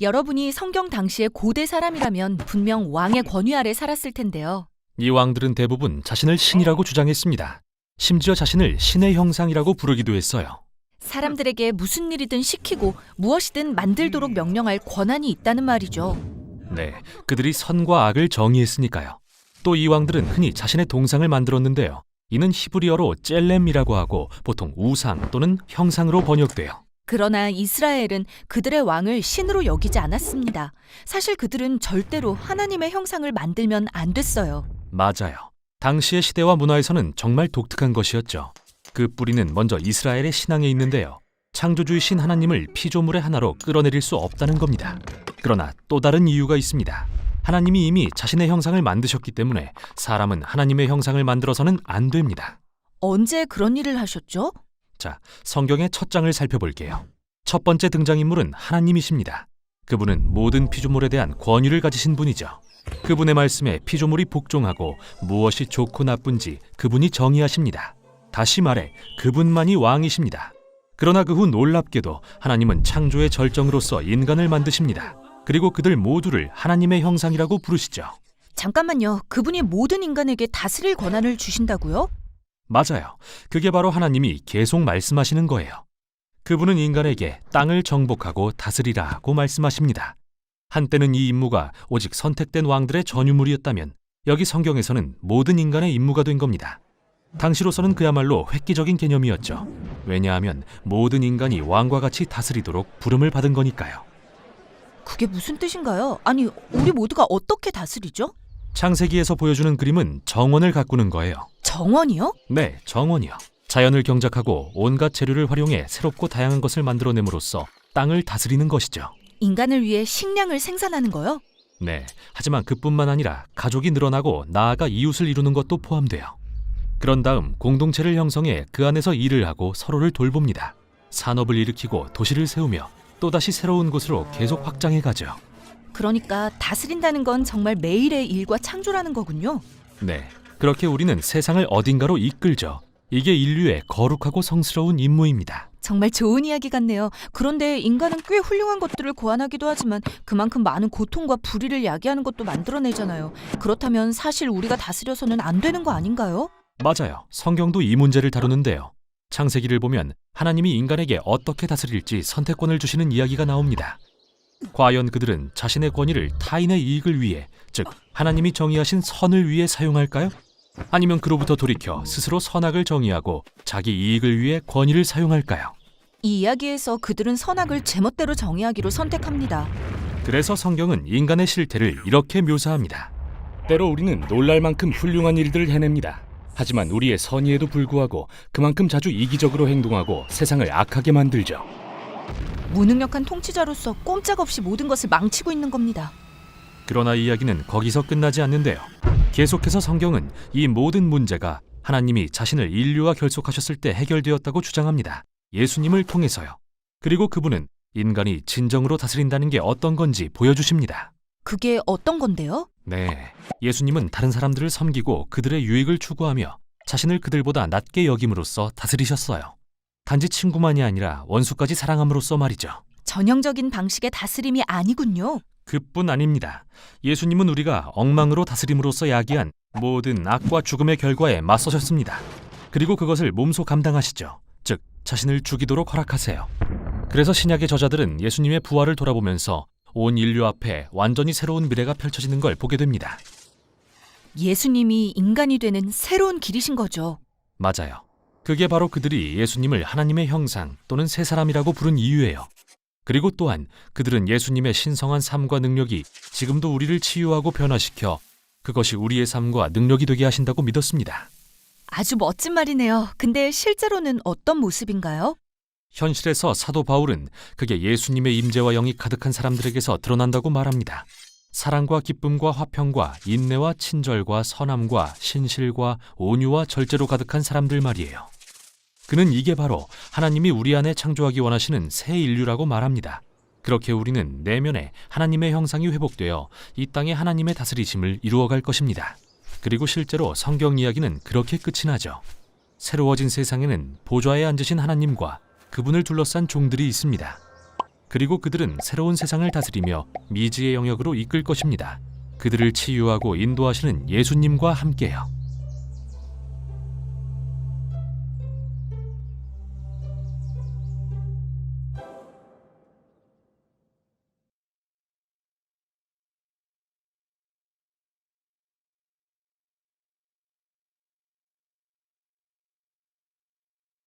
여러분이 성경 당시의 고대 사람이라면 분명 왕의 권위 아래 살았을 텐데요. 이 왕들은 대부분 자신을 신이라고 주장했습니다. 심지어 자신을 신의 형상이라고 부르기도 했어요. 사람들에게 무슨 일이든 시키고 무엇이든 만들도록 명령할 권한이 있다는 말이죠. 네, 그들이 선과 악을 정의했으니까요. 또 이 왕들은 흔히 자신의 동상을 만들었는데요. 이는 히브리어로 젤렘이라고 하고 보통 우상 또는 형상으로 번역돼요. 그러나 이스라엘은 그들의 왕을 신으로 여기지 않았습니다. 사실 그들은 절대로 하나님의 형상을 만들면 안 됐어요. 맞아요. 당시의 시대와 문화에서는 정말 독특한 것이었죠. 그 뿌리는 먼저 이스라엘의 신앙에 있는데요. 창조주이신 하나님을 피조물의 하나로 끌어내릴 수 없다는 겁니다. 그러나 또 다른 이유가 있습니다. 하나님이 이미 자신의 형상을 만드셨기 때문에 사람은 하나님의 형상을 만들어서는 안 됩니다. 언제 그런 일을 하셨죠? 자, 성경의 첫 장을 살펴볼게요. 첫 번째 등장인물은 하나님이십니다. 그분은 모든 피조물에 대한 권위를 가지신 분이죠. 그분의 말씀에 피조물이 복종하고 무엇이 좋고 나쁜지 그분이 정의하십니다. 다시 말해 그분만이 왕이십니다. 그러나 그 후 놀랍게도 하나님은 창조의 절정으로서 인간을 만드십니다. 그리고 그들 모두를 하나님의 형상이라고 부르시죠. 잠깐만요. 그분이 모든 인간에게 다스릴 권한을 주신다고요? 맞아요. 그게 바로 하나님이 계속 말씀하시는 거예요. 그분은 인간에게 땅을 정복하고 다스리라고 말씀하십니다. 한때는 이 임무가 오직 선택된 왕들의 전유물이었다면 여기 성경에서는 모든 인간의 임무가 된 겁니다. 당시로서는 그야말로 획기적인 개념이었죠. 왜냐하면 모든 인간이 왕과 같이 다스리도록 부름을 받은 거니까요. 그게 무슨 뜻인가요? 아니, 우리 모두가 어떻게 다스리죠? 창세기에서 보여주는 그림은 정원을 가꾸는 거예요. 정원이요? 네, 정원이요. 자연을 경작하고 온갖 재료를 활용해 새롭고 다양한 것을 만들어냄으로써 땅을 다스리는 것이죠. 인간을 위해 식량을 생산하는 거요? 네, 하지만 그뿐만 아니라 가족이 늘어나고 나아가 이웃을 이루는 것도 포함돼요. 그런 다음 공동체를 형성해 그 안에서 일을 하고 서로를 돌봅니다. 산업을 일으키고 도시를 세우며 또다시 새로운 곳으로 계속 확장해 가죠. 그러니까 다스린다는 건 정말 매일의 일과 창조라는 거군요. 네, 그렇게 우리는 세상을 어딘가로 이끌죠. 이게 인류의 거룩하고 성스러운 임무입니다. 정말 좋은 이야기 같네요. 그런데 인간은 꽤 훌륭한 것들을 고안하기도 하지만 그만큼 많은 고통과 불의를 야기하는 것도 만들어내잖아요. 그렇다면 사실 우리가 다스려서는 안 되는 거 아닌가요? 맞아요. 성경도 이 문제를 다루는데요. 창세기를 보면 하나님이 인간에게 어떻게 다스릴지 선택권을 주시는 이야기가 나옵니다. 과연 그들은 자신의 권위를 타인의 이익을 위해, 즉 하나님이 정의하신 선을 위해 사용할까요? 아니면 그로부터 돌이켜 스스로 선악을 정의하고 자기 이익을 위해 권위를 사용할까요? 이 이야기에서 그들은 선악을 제멋대로 정의하기로 선택합니다. 그래서 성경은 인간의 실태를 이렇게 묘사합니다. 때로 우리는 놀랄 만큼 훌륭한 일들을 해냅니다. 하지만 우리의 선의에도 불구하고 그만큼 자주 이기적으로 행동하고 세상을 악하게 만들죠. 무능력한 통치자로서 꼼짝없이 모든 것을 망치고 있는 겁니다. 그러나 이야기는 거기서 끝나지 않는데요. 계속해서 성경은 이 모든 문제가 하나님이 자신을 인류와 결속하셨을 때 해결되었다고 주장합니다. 예수님을 통해서요. 그리고 그분은 인간이 진정으로 다스린다는 게 어떤 건지 보여주십니다. 그게 어떤 건데요? 네. 예수님은 다른 사람들을 섬기고 그들의 유익을 추구하며 자신을 그들보다 낮게 여김으로써 다스리셨어요. 단지 친구만이 아니라 원수까지 사랑함으로써 말이죠. 전형적인 방식의 다스림이 아니군요. 그뿐 아닙니다. 예수님은 우리가 엉망으로 다스림으로써 야기한 모든 악과 죽음의 결과에 맞서셨습니다. 그리고 그것을 몸소 감당하시죠. 즉, 자신을 죽이도록 허락하세요. 그래서 신약의 저자들은 예수님의 부활을 돌아보면서 온 인류 앞에 완전히 새로운 미래가 펼쳐지는 걸 보게 됩니다. 예수님이 인간이 되는 새로운 길이신 거죠. 맞아요. 그게 바로 그들이 예수님을 하나님의 형상 또는 새 사람이라고 부른 이유예요. 그리고 또한 그들은 예수님의 신성한 삶과 능력이 지금도 우리를 치유하고 변화시켜 그것이 우리의 삶과 능력이 되게 하신다고 믿었습니다. 아주 멋진 말이네요. 근데 실제로는 어떤 모습인가요? 현실에서 사도 바울은 그게 예수님의 임재와 영이 가득한 사람들에게서 드러난다고 말합니다. 사랑과 기쁨과 화평과 인내와 친절과 선함과 신실과 온유와 절제로 가득한 사람들 말이에요. 그는 이게 바로 하나님이 우리 안에 창조하기 원하시는 새 인류라고 말합니다. 그렇게 우리는 내면에 하나님의 형상이 회복되어 이 땅에 하나님의 다스리심을 이루어갈 것입니다. 그리고 실제로 성경 이야기는 그렇게 끝이 나죠. 새로워진 세상에는 보좌에 앉으신 하나님과 그분을 둘러싼 종들이 있습니다. 그리고 그들은 새로운 세상을 다스리며 미지의 영역으로 이끌 것입니다. 그들을 치유하고 인도하시는 예수님과 함께요.